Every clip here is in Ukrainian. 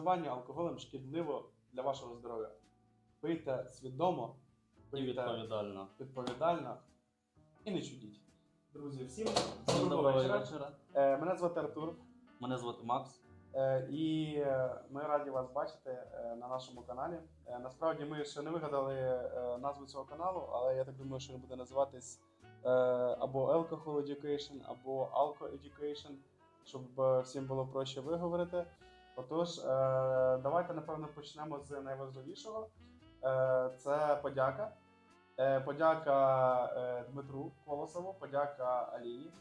зловживання алкоголем шкідливо для вашого здоров'я. Пийте свідомо, І пийте відповідально. відповідально і не чудіть. Друзі, всім Всім доброго доброго вечора. вечора. Е, Мене звати Артур. Мене звати Макс. Е, І е, ми раді вас бачити е, на нашому каналі. Е, Насправді ми ще не вигадали е, назву цього каналу, але я так думаю, що він буде називатись е, або Alcohol Education, або Alco Education, щоб е, всім було проще виговорити. Отож, е, давайте напевно почнемо з найважливішого. Е, Це подяка. Е, Подяка Дмитру Колосову, подяка Аліні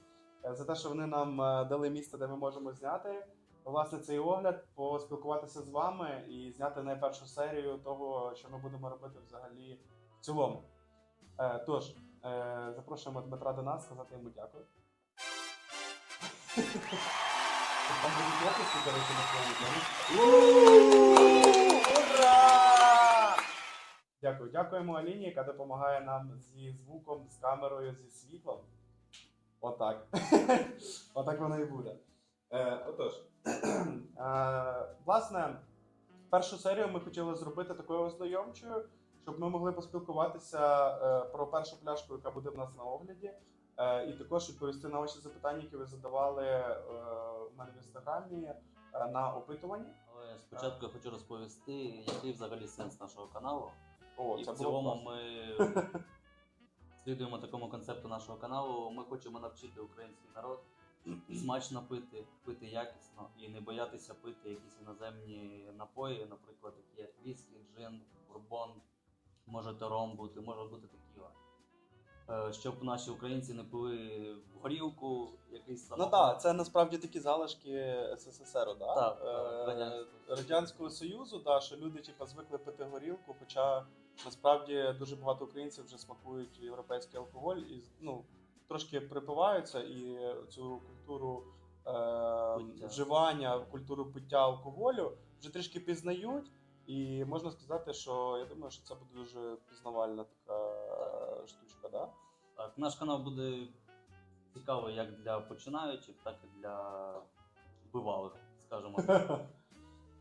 за те, що вони нам дали місце, де ми можемо зняти власне цей огляд, поспілкуватися з вами і зняти найпершу серію того, що ми будемо робити взагалі в цілому. Тож, запрошуємо Дмитра до нас, сказати йому дякую. Ура! Дякую. Дякуємо Аліні, яка допомагає нам зі звуком, з камерою, зі світлом. Отак. Отак воно і буде. Е, отож, е, власне, першу серію ми хотіли зробити такою ознайомчою, щоб ми могли поспілкуватися е, про першу пляшку, яка буде в нас на огляді, і також відповісти на ваші запитання, які ви задавали е, у мене в інстаграмі е, на опитуванні. Але спочатку я хочу розповісти, який взагалі сенс нашого каналу. О, І це в цілому ми слідуємо такому концепту нашого каналу. Ми хочемо навчити український народ смачно пити, пити якісно і не боятися пити якісь іноземні напої, наприклад, такі як віскі, джин, бурбон, може то ром бути, може бути текіла. Е, Щоб наші українці не пили горілку, якийсь Ну самогон. так, це насправді такі залишки СССР, да? Так, Е, так, Радянського Союзу. Радянського Союзу, да, що люди типу, звикли пити горілку, хоча насправді дуже багато українців вже смакують європейський алкоголь і ну, трошки припиваються і цю культуру е, Пиття. вживання, культуру пиття алкоголю вже трішки пізнають. І можна сказати, що я думаю, що це буде дуже пізнавальна така е, штучка, да? Так, наш канал буде цікавий як для починаючих, так і для бивалих, скажімо так.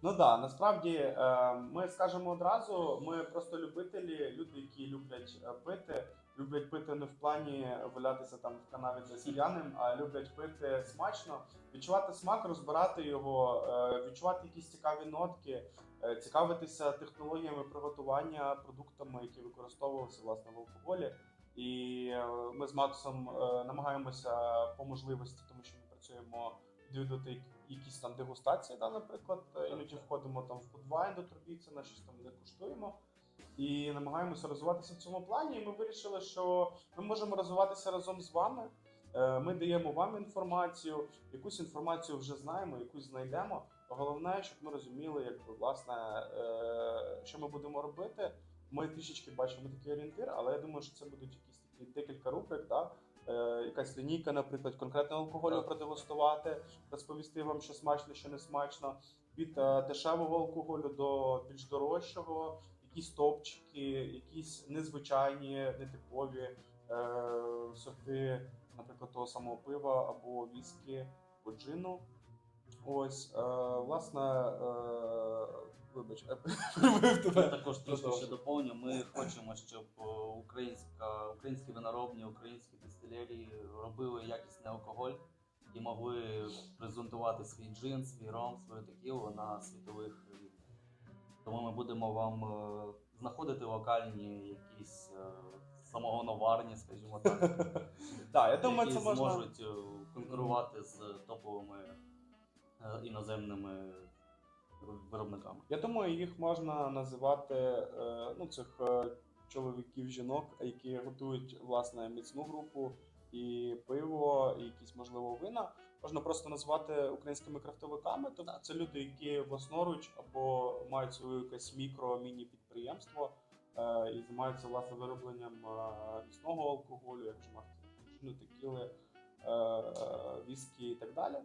Ну так, да, насправді е, ми скажемо одразу, ми просто любителі, люди, які люблять е, пити, люблять пити не в плані валятися там в канаві десь п'яним, а люблять пити смачно, відчувати смак, розбирати його, відчувати якісь цікаві нотки, цікавитися технологіями приготування продуктами, які використовувалися власне в алкоголі. І е, ми з Максом е, намагаємося по можливості, тому що ми працюємо відвідувати якісь там дегустації, да, наприклад, е, іноді входимо там в фудвайн до Трубіцина, щось там не куштуємо. І намагаємося розвиватися в цьому плані. І ми вирішили, що ми можемо розвиватися разом з вами. Е, Ми даємо вам інформацію, якусь інформацію вже знаємо, якусь знайдемо. Головне, щоб ми розуміли, якби власне, е, що ми будемо робити. Ми трішечки бачимо такий орієнтир, але я думаю, що це будуть якісь такі декілька рубрик, да? е, якась лінійка, наприклад, конкретного алкоголю Так. продегустувати, розповісти вам, що смачно, що не смачно, від е, дешевого алкоголю до більш дорожчого, якісь топчики, якісь незвичайні, нетипові е, сорти, наприклад, того самого пива або віскі, або джину. Ось, е, власне, е, вибач, я перебив Я тебе. також Продовжуй. ще доповню. Ми хочемо, щоб е, українська, українські виноробні, українські дистилерії робили якісний алкоголь і могли презентувати свій джин, свій ром, свою текілу на світових рівнях. Тому ми будемо вам е, знаходити локальні якісь е, самогоноварні, скажімо так, Так, я думаю, які це можна. зможуть е, конкурувати з топовими іноземними виробниками. Я думаю, їх можна називати е, ну, цих е, чоловіків, жінок, які готують власне міцну групу і пиво, і якісь можливо вина. Можна просто назвати українськими крафтовиками. Тобто це люди, які власноруч або мають своє якесь мікро-міні-підприємство е, і займаються власне виробленням е, міцного алкоголю, як джину, текіли, е, е, віскі і так далі.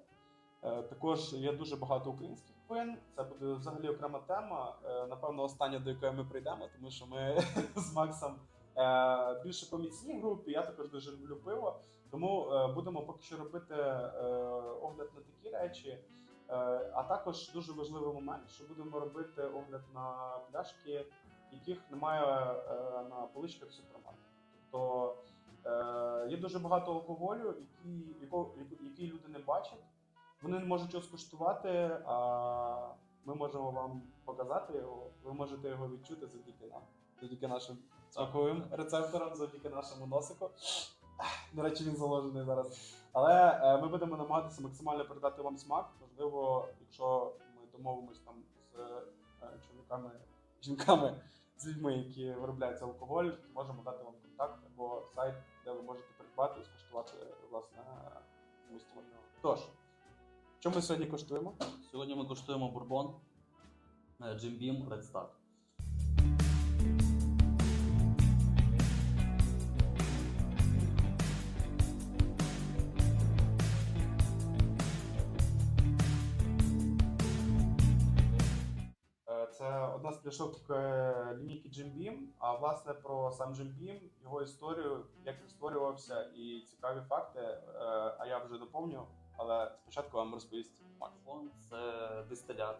Е, Також є дуже багато українських вин. Це буде взагалі окрема тема. Е, Напевно, остання, до якої ми прийдемо, тому що ми з Максом е, більше по міцній групі. Я також дуже люблю пиво. Тому будемо поки що робити огляд на такі речі. А також дуже важливий момент, що будемо робити огляд на пляшки, яких немає на поличках в супермаркеті. Тобто є дуже багато алкоголю, який, який люди не бачать. Вони не можуть його скуштувати, а ми можемо вам показати його. Ви можете його відчути завдяки нам, завдяки нашим смаковим рецепторам, завдяки нашому носику. До речі, він заложений зараз. Але е, ми будемо намагатися максимально передати вам смак. Можливо, якщо ми домовимось там з е, чоловіками, жінками, з людьми, які виробляють алкоголь, можемо дати вам контакт або сайт, де ви можете придбати і скуштувати власне. Тож, що ми сьогодні коштуємо? Сьогодні ми куштуємо бурбон е, Jim Beam Red Star. Е, Це одна з пляшок е, лінійки Jim Beam. А власне про сам Jim Beam, його історію, як він створювався, і цікаві факти. е, А я вже доповню, але спочатку вам розповість Макс. Це дистилят,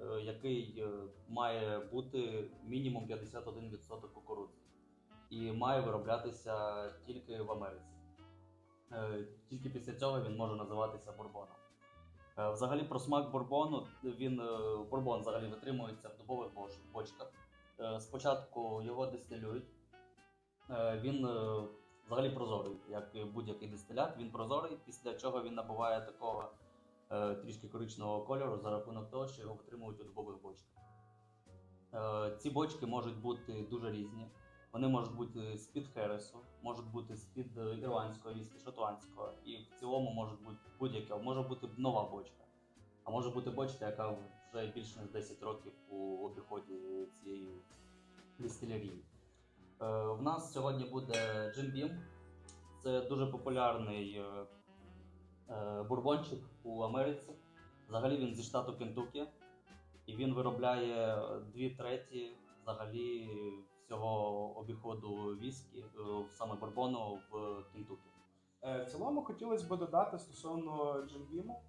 е, який е, має бути мінімум 51% кукурудзи. І має вироблятися тільки в Америці. Е, Тільки після цього він може називатися бурбоном. Взагалі про смак бурбону, він бурбон взагалі витримується в дубових бочках. Спочатку його дистилюють. Він взагалі прозорий, як будь-який дистилят, він прозорий, після чого він набуває такого е, трішки коричневого кольору за рахунок того, що його витримують у дубових бочках. Е, Ці бочки можуть бути дуже різні. Вони можуть бути з-під хересу, можуть бути з-під е, ірландського віскі, шотландського, і в цілому можуть бути будь-яка, може бути нова бочка, а може бути бочка, яка вже більше ніж 10 років у обіході цієї дистилерії. Е, В нас сьогодні буде Jim Beam. Це дуже популярний е, е, бурбончик у Америці. Взагалі він зі штату Кентукі, і він виробляє дві треті взагалі всього обіходу віскі, саме бурбону в Кентукі. В цілому хотілося б додати стосовно джимбіму.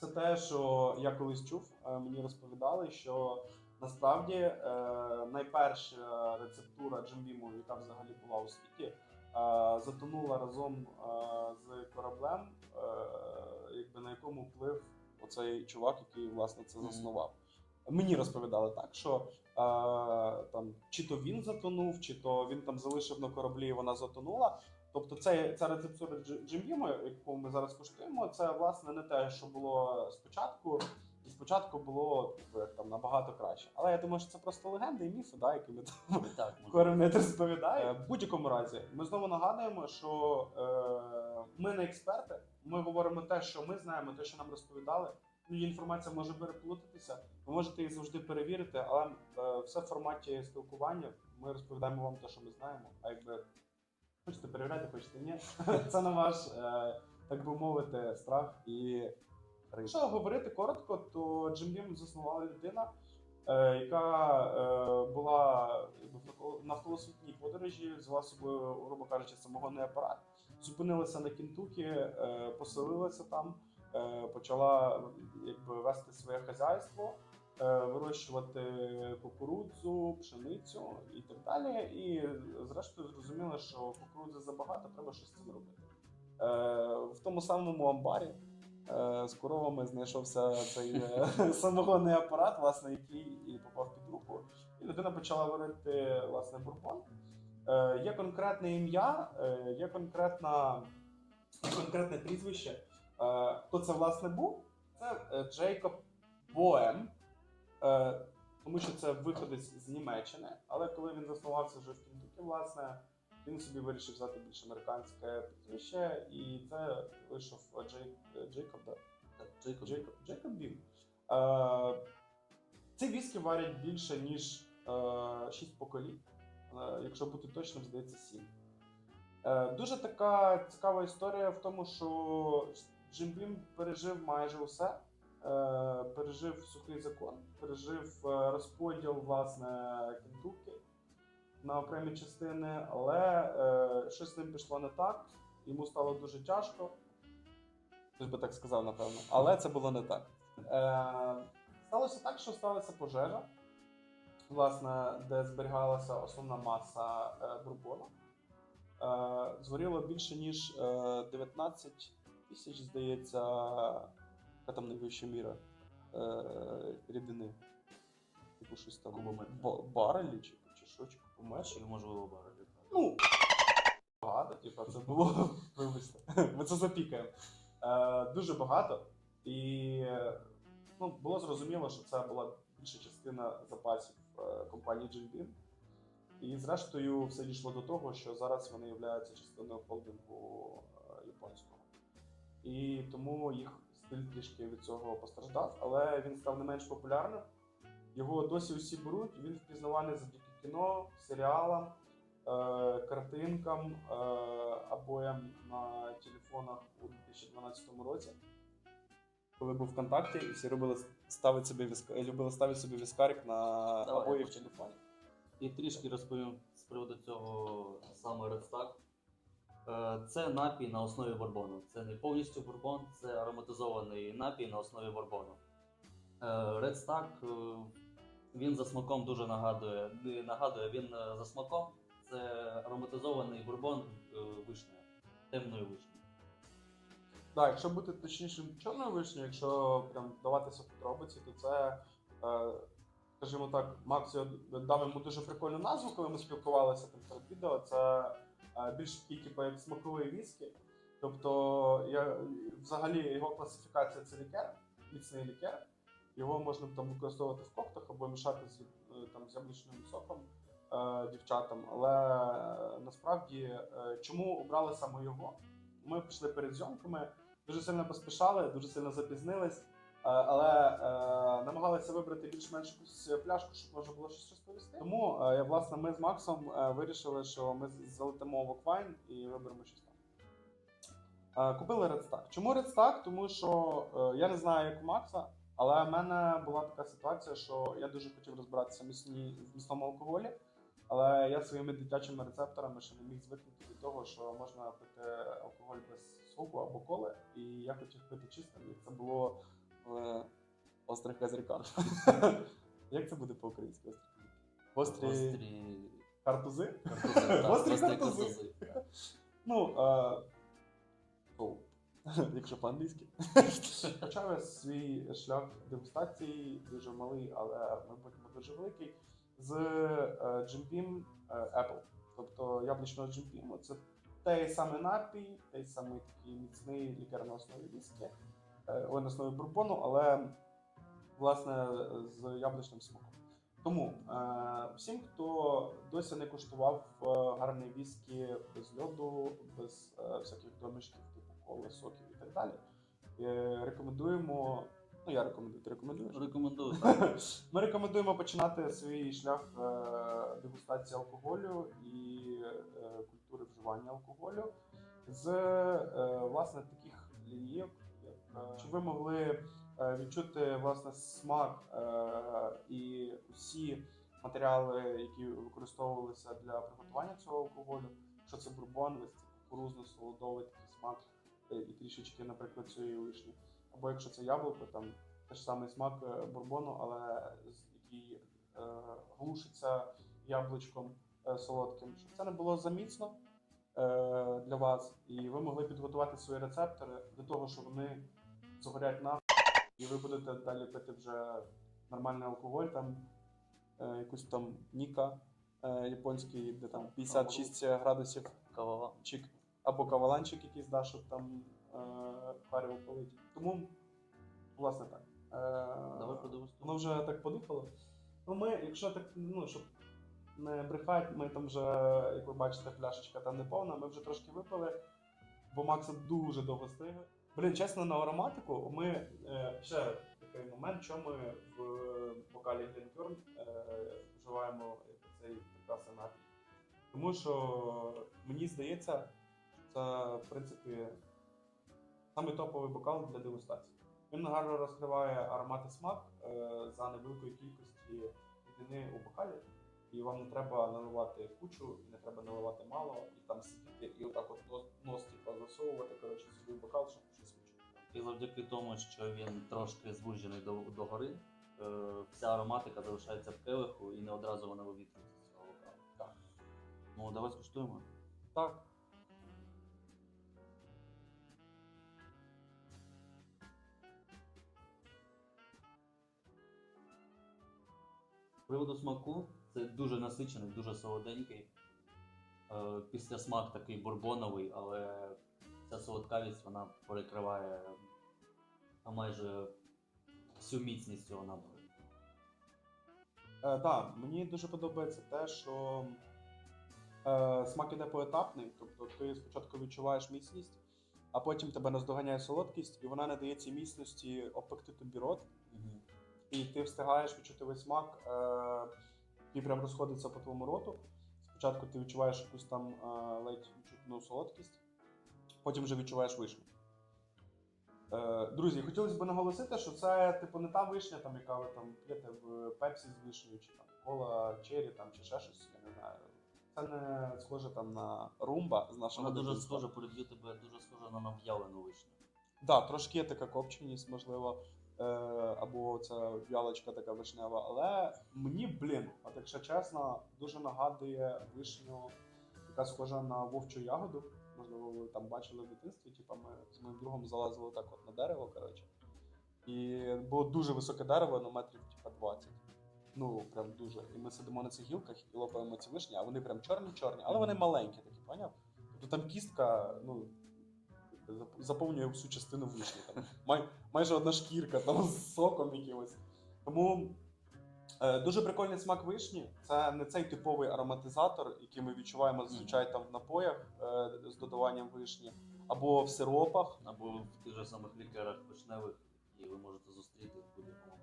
Це те, що я колись чув, мені розповідали, що насправді е, найперша рецептура джимбіму, яка взагалі була у світі, е, затонула разом е, з кораблем, е, якби на якому плив оцей чувак, який власне це заснував. Мені розповідали так, що е, там чи то він затонув, чи то він там залишив на кораблі, і вона затонула. Тобто це, ця рецептура Дж- Джимбіму, яку ми зараз куштуємо, це власне не те, що було спочатку. Спочатку було типу, як там набагато краще. Але я думаю, що це просто легенди і міфи, да, які ми там Так. Розповідає. В будь-якому разі, ми знову нагадуємо, що е, ми не експерти. Ми говоримо те, що ми знаємо, те, що нам розповідали. Ну, інформація може переплутатися. Ви можете їх завжди перевірити, але е, все в форматі спілкування. Ми розповідаємо вам те, що ми знаємо. А якби хочете перевіряти, хочете ні. Це на ваш, е, так би мовити, страх і. Якщо говорити коротко, то Джим заснувала людина, е, яка е, була навколо- навколосвітній подорожі, взяла собою, грубо кажучи, самогонний апарат, зупинилася на Кентукі, е, поселилася там, почала якби, вести своє хазяйство, вирощувати кукурудзу, пшеницю і так далі. І зрештою зрозуміла, що кукурудзи забагато, треба щось з цим робити. В тому самому амбарі з коровами знайшовся цей е, самогонний апарат, власне, який попав під руку. І людина почала варити власне бурбон. Е, Є конкретне ім'я, е, є конкретна, конкретне прізвище. Е, Хто це власне був? Це е, Джейкоб Боем. Е, Тому що це виходець з Німеччини, але коли він заснувався вже в Кентукі, власне, він собі вирішив взяти більш американське прізвище, і це вийшов Джей, Джейкоб, Джейкоб. Джейкоб, Джейкоб Бім. Е, ці віскі варять більше, ніж е, 6 поколінь. Е, якщо бути точним, здається, 7. Е, дуже така цікава історія в тому, що Джим Бім пережив майже усе. Е, пережив сухий закон, пережив е, розподіл власне Кентукі на окремі частини, але е, щось з ним пішло не так. Йому стало дуже тяжко. Хтось би так сказав, напевно. Але це було не так. Е, сталося так, що сталася пожежа, власне, де зберігалася основна маса е, бурбону. Е, згоріло більше ніж е, 19 тисяч, здається, яка там найвища міра е, рідини. Типу щось там. Ба- Барелі чи, чи що, чи кубометрів. Чи можливо барелі. Ну, багато, типу, це було. Вибачте, ми це запікаємо. Е, дуже багато. І ну, було зрозуміло, що це була більша частина запасів е, компанії Jim І зрештою все дійшло до того, що зараз вони являються частиною холдингу е, японського. І тому їх стиль трішки від цього постраждав, але він став не менш популярним. Його досі усі беруть, він впізнаваний завдяки кіно, серіалам, е, картинкам, е, обоям на телефонах у 2012 році. Коли був ВКонтакті, і всі робили ставити собі віска, любили ставити собі віскарик на Давай, обої в телефоні. І трішки розповім з приводу цього саме Stack. Е, Це напій на основі бурбону. Це не повністю бурбон, це ароматизований напій на основі бурбону. Е, він за смаком дуже нагадує. Не нагадує, він е, за смаком це ароматизований бурбон е, вишня, темної вишні. Так, якщо бути точнішим чорною вишнею, якщо прям даватися подробиці, то це, е, скажімо так, Макс дав йому дуже прикольну назву, коли ми спілкувалися там перед відео. Це більш такий, типу, як смаковий віскі. Тобто, я, взагалі його класифікація це лікер, міцний лікер. Його можна там використовувати в коктах або мішати з, е, там, з яблучним соком е, дівчатам. Але е, насправді, чому обрали саме його? Ми пішли перед зйомками, дуже сильно поспішали, дуже сильно запізнились, але намагалися вибрати більш-менш якусь пляшку, щоб можна було щось розповісти. Тому е, власне ми з Максом вирішили, що ми залетимо в Оквайн і виберемо щось там. Купили Stack. Чому Stack? Тому що я не знаю, як у Макса, але в мене була така ситуація, що я дуже хотів розбиратися в міцні- в міцному алкоголі. Але я своїми дитячими рецепторами ще не міг звикнути до того, що можна пити алкоголь без соку або коли. І я хотів пити чистим, як це було в острих козирках. Як це буде по-українськи? Острі картузи? картози, так. Ну, е, якщо по-англійськи. Почав я свій шлях дегустації, дуже малий, але майбутньому дуже великий, з е, Jim Beam е, Apple. Тобто яблучного Jim Beam. Це той самий напій, той самий такий міцний лікар на основі віскі, е, на основі бурбону, але власне з яблучним смаком. Тому всім, хто досі не куштував гарний віскі без льоду, без всяких домішків, коли, соків і так далі, е, рекомендуємо. Ну, я рекомендую, ти рекомендуєш? Рекомендую. так. Ми рекомендуємо починати свій шлях е, дегустації алкоголю і е, культури вживання алкоголю з власне таких лінійок, щоб ви могли відчути власне смак і усі матеріали, які використовувалися для приготування цього алкоголю. Якщо це бурбон, ось це кукурузно-солодовий такий смак трішечки, наприклад, цієї вишні. Або якщо це яблуко, там теж самий смак е, бурбону, але який е, глушиться яблучком е, солодким, щоб це не було заміцно е, для вас, і ви могли підготувати свої рецептори до того, що вони згорять на і ви будете далі пити вже нормальний алкоголь, там е, якусь там ніка е, японський, де там 56 градусів Кавова. чик, або каваланчик якийсь, да, щоб там е, парив полить. Тому, власне, так. Е, Давай подивимось. Воно вже так подихало. Ну, ми, якщо так, ну, щоб не брехати, ми там вже, як ви бачите, пляшечка там не повна, ми вже трошки випили, бо Макса дуже довго стига. Блін, чесно, на ароматику ми е, ще такий момент, що ми в бокалі Гленкерн е, вживаємо цей прекрасний напій. Тому що мені здається, це, в принципі, самий топовий бокал для дегустації. Він гарно розкриває аромат і смак е, за невеликої кількості рідини у бокалі. І вам не треба наливати кучу, і не треба наливати мало, і там сидіти, і отак от нос, нос типу, засовувати коротше, собі в бокал, щоб щось відчути. І завдяки тому, що він трошки звужений до, до гори, е, вся ароматика залишається в келиху і не одразу вона вивітрюється з цього бокалу. Так. Ну, давай скуштуємо. Так. Приводу смаку, це дуже насичений, дуже солоденький. Е, Після смак такий бурбоновий, але ця солодкавість вона перекриває майже всю міцність цього напою. Е, да, мені дуже подобається те, що е, смак іде поетапний, тобто ти спочатку відчуваєш міцність, а потім тебе наздоганяє солодкість, і вона не дає цій міцності обпекти тобі рот, і ти встигаєш відчути весь смак, е, який прям розходиться по твоєму роту. Спочатку ти відчуваєш якусь там е, ледь відчутну солодкість, потім вже відчуваєш вишню. Е, друзі, хотілося б наголосити, що це типу не та вишня, там, яка ви там п'єте в пепсі з вишнею, чи там кола, чері, там, чи ще щось, я не знаю. Це не схоже там на румба з нашого Вона дуже дитинства. схожа, переб'ю тебе, дуже схожа на нав'ялену вишню. Да, трошки є така копченість, можливо, е, або це в'ялочка така вишнева. Але мені, блін, от якщо чесно, дуже нагадує вишню, яка схожа на вовчу ягоду. Можливо, ви там бачили в дитинстві. Типа ми з моїм другом залазили так от на дерево, коротше. І було дуже високе дерево, на метрів типа 20. Ну, прям дуже. І ми сидимо на цих гілках і лопаємо ці вишні, а вони прям чорні-чорні, але вони маленькі такі, поняв? Тобто там кістка, ну, заповнює всю частину вишні. Там, май, майже одна шкірка там з соком якимось. Тому е, дуже прикольний смак вишні. Це не цей типовий ароматизатор, який ми відчуваємо зазвичай там в напоях е, з додаванням вишні, або в сиропах. Або в тих же самих лікерах вишневих, які ви можете зустріти в будь-якому.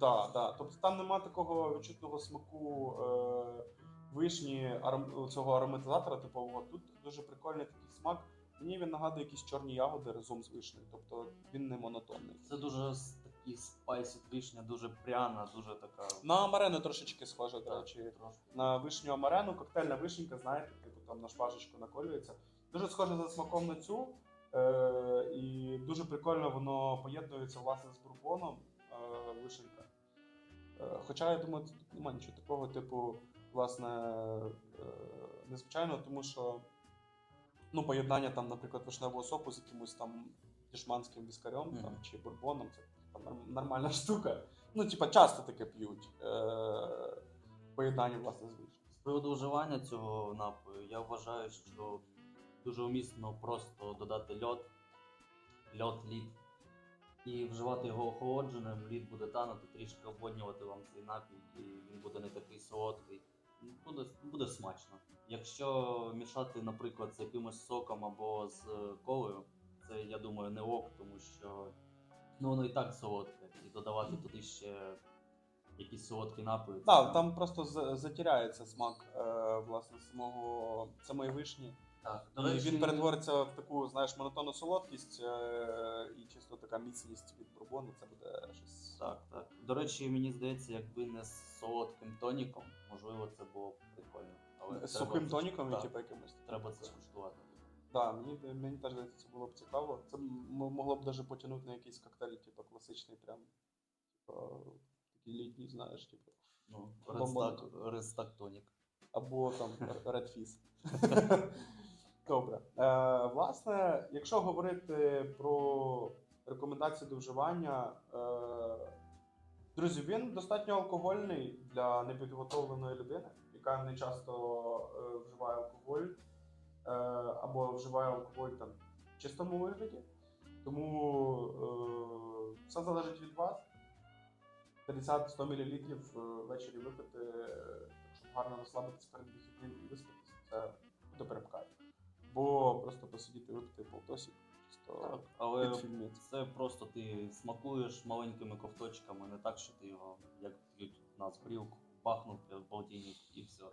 Да, да. Тобто там нема такого відчутного смаку е, вишні, аром, цього ароматизатора типового. Тут дуже прикольний такий смак. Мені він нагадує якісь чорні ягоди разом з вишнею. Тобто він не монотонний. Це дуже с- такий спайсі вишня, дуже пряна, дуже така. На амарену трошечки схоже, до Так, речі. трошки. На вишню амарену, коктейльна вишенька, знаєте, типу там на шпажечку наколюється. Дуже схоже за смаком на цю. Е, і дуже прикольно воно поєднується власне з бурбоном е, вишенька. Е, хоча я думаю, тут немає нічого такого, типу, власне, е, незвичайного, тому що ну, поєднання там, наприклад, вишневого соку з якимось там дешманським віскарем Мгм. там, чи бурбоном, це норм- нормальна штука. Ну, типа, часто таке п'ють. Е, поєднання, власне, з вишнею. З приводу вживання цього напою, я вважаю, що дуже умісно просто додати льод, льод, лід. І вживати його охолодженим, лід буде танути, трішки обводнювати вам цей напій, і він буде не такий солодкий. Буде, буде смачно. Якщо мішати, наприклад, з якимось соком або з колою, це я думаю не ок, тому що ну, воно і так солодке. І додавати туди ще якісь солодкі напої. Так, там просто затіряється смак е, власне самого самої вишні. Так, І він перетвориться в таку, знаєш, монотонну солодкість е, і чисто така міцність від бурбону. Це буде щось. Так, так. До речі, мені здається, якби не з солодким тоніком, можливо, це. Але З сухим тоніком, і так, типу якимось. Треба це скуштувати. Да, мені, мені теж здається, це було б цікаво. Це м- могло б навіть потягнути на якийсь коктейль, типу класичний, прям. Типу, такий літній, знаєш, типу. Ну, Або Редстак, Редстак тонік. або там Red Fizz. Добре. Е, власне, якщо говорити про рекомендації до вживання, е, друзі, він достатньо алкогольний для непідготовленої людини, яка не часто е, вживає алкоголь е, або вживає алкоголь там в чистому вигляді. Тому е, все залежить від вас. 50-100 мл ввечері випити, щоб гарно розслабитися перед вихідним і виспатися, це прям кайф. Бо просто посидіти, випити полтосик, чисто Так, але це просто ти смакуєш маленькими ковточками, не так, що ти його, як п'ють у нас грілку, бахнув в полтинник і все.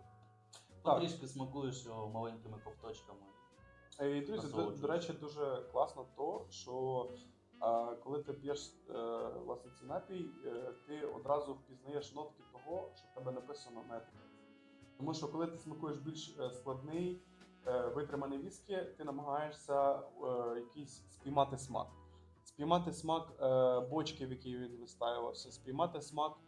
Так. Потрішки смакуєш його маленькими ковточками. Е, І, друзі, до, до речі, дуже класно то, що а, коли ти п'єш е, власне цей напій, е, ти одразу впізнаєш нотки того, що в тебе написано на етикетці. Тому що коли ти смакуєш більш е, складний, е, витриманий віскі, ти намагаєшся е, якийсь спіймати смак. спіймати смак е, бочки, в якій він вистаювався, спіймати смак, е,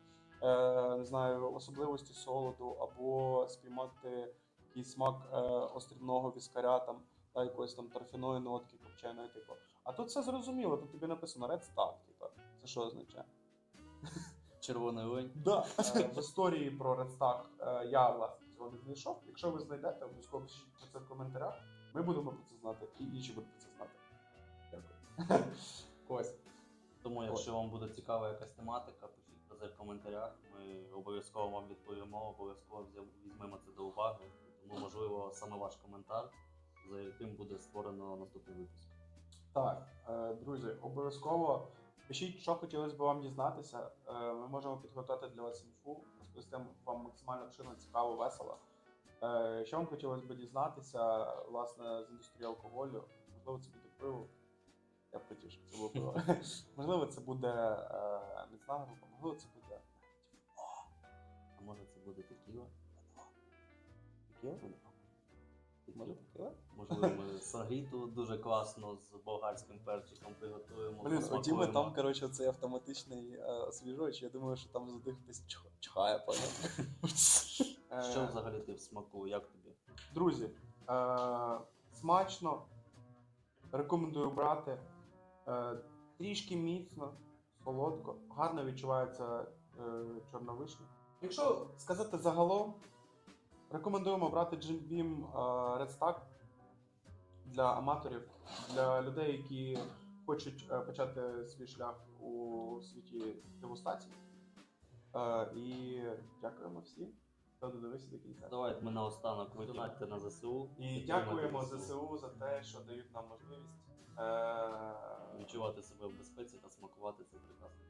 не знаю, особливості солоду, або спіймати якийсь смак е, острівного віскаря, там, та якоїсь там торфяної нотки, копченої, типу. А тут все зрозуміло, тут тобі написано Red Star, типу. Це що означає? Червоний лень. Да. Е, в історії про Red Star е, я власне цього не знайшов. Якщо ви знайдете, обов'язково пишіть про це в коментарях. Ми будемо про це знати, і інші будуть про це знати. Дякую. Ось. Тому, якщо вам буде цікава якась тематика, це в коментарях. Ми обов'язково вам відповімо, обов'язково візьмемо це до уваги. Тому, можливо, саме ваш коментар, за яким буде створено наступний випуск. Так, е, друзі, обов'язково пишіть, що хотілося б вам дізнатися. Е, Ми можемо підготувати для вас інфу, розповісти вам максимально обширно, цікаво, весело. Е, Що вам хотілося б дізнатися, власне, з індустрії алкоголю? Можливо, це буде пиво. Я б хотів, щоб це було пиво. Можливо, це буде е, міцна група, можливо, це буде. А може це буде текіла? Текіла буде? Може, текіла? Можливо, ми сагріту дуже класно з болгарським перчиком приготуємо. Блін, у Діми посмакуємо. там, коротше, цей автоматичний е, освіжувач, я думаю, що там завжди хтось чх- чхає, поняв? Е, Що взагалі ти в смаку? Як тобі? Друзі, е, смачно. Рекомендую брати. Е, трішки міцно, солодко, гарно відчувається е, чорна вишня. Якщо сказати загалом, рекомендуємо брати Jim Beam е, Red Stack для аматорів, для людей, які хочуть почати свій шлях у світі дегустації. І дякуємо всім, хто додивився до кінця. Давайте ми наостанок видонатьте на ЗСУ. І дякуємо ЗСУ за те, що дають нам можливість Е, Відчувати себе в безпеці та смакувати цей прекрасний